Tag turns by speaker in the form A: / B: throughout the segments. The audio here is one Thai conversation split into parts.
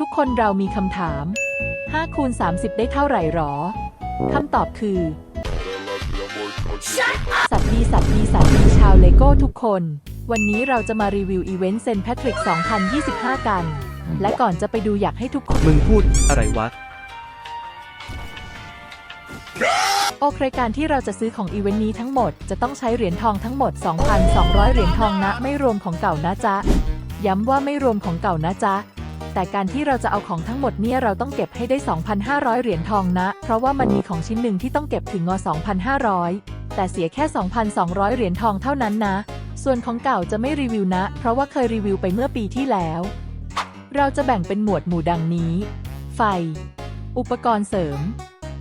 A: ทุกคนเรามีคำถาม 5 คูณ 30 ได้เท่าไหร่หรอ คำตอบคือ สัตว์ดีสัตว์ดีสัตว์ดีชาวเลโก้ทุกคน วันนี้เราจะมารีวิวอีเวนต์เซนแพทริก 2025 กัน และก่อนจะไปดูอยากให้ทุกคน
B: มึงพูดอะไรวะ
A: โอเคการที่เราจะซื้อของอีเวนต์นี้ทั้งหมด จะต้องใช้เหรียญทองทั้งหมด 2,200 เหรียญทองนะ ไม่รวมของเก่านะจ๊ะ ย้ำว่าไม่รวมของเก่านะจ๊ะ แต่การที่เราจะเอาของทั้งหมดเนี่ยเราต้องเก็บให้ได้ 2,500 เหรียญทองนะ เพราะว่ามันมีของชิ้นหนึ่งที่ต้องเก็บถึงง2,500 แต่เสียแค่ 2,200 เหรียญทองเท่านั้นนะ ส่วนของเก่าจะไม่รีวิวนะ เพราะว่าเคยรีวิวไปเมื่อปีที่แล้ว เราจะแบ่งเป็นหมวดหมู่ดังนี้ ไฟ อุปกรณ์เสริม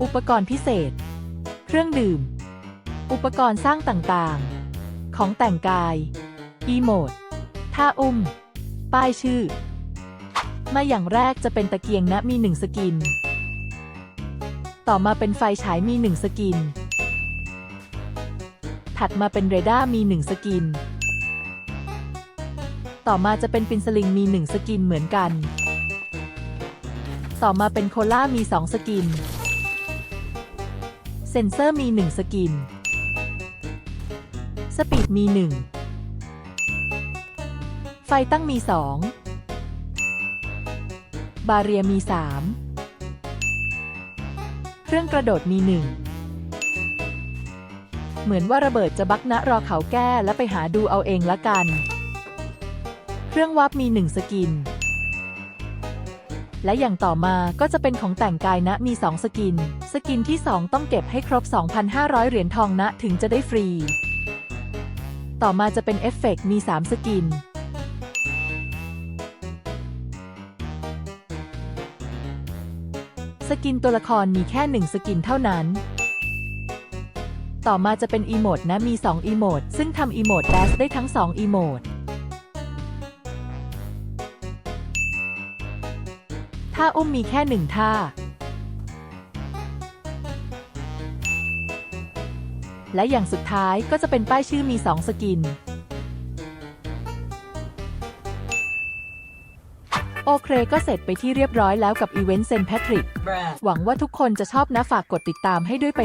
A: อุปกรณ์พิเศษ เครื่องดื่ม อุปกรณ์สร้างต่างๆ ของแต่งกาย อีโมดท่าอุ้ม ป้ายชื่อ มาอย่างแรกจะเป็นตะเกียงนะมีหนึ่งสกิน ต่อมาเป็นไฟฉายมีหนึ่งสกิน ถัดมาเป็นเรดาร์มีหนึ่งสกิน ต่อมาจะเป็นปินสลิงมีหนึ่งสกินเหมือนกัน ต่อมาเป็นโคล่ามีสองสกิน เซนเซอร์มี1สกิน สปีดมี1ไฟตั้งมี2 บาเรียมี 3 เครื่องกระโดดมี 1 เหมือนว่าระเบิดจะบักนะรอเขาแก้และไปหาดูเอาเองละกัน เครื่องวับมี 1 สกิน และอย่างต่อมาก็จะเป็นของแต่งกายนะมี 2 สกิน สกินที่ 2 ต้องเก็บให้ครบ 2,500 เหรียญทองนะถึงจะได้ฟรี ต่อมาจะเป็นเอฟเฟกต์มี 3 สกิน สกินตัวละครมีแค่1สกินเท่านั้น ต่อมาจะเป็นอีโมดนะมี 2 อีโมดซึ่งทำอีโมดแดสได้ทั้ง 2 อีโมดท่าอุ้มมีแค่หนึ่งท่า และอย่างสุดท้ายก็จะเป็นป้ายชื่อมี 2 สกิน โอเคก็เสร็จไปที่เรียบร้อยแล้วกับอีเวนต์เซนแพทริก หวังว่าทุกคนจะชอบนะฝากกดติดตามให้ด้วยไป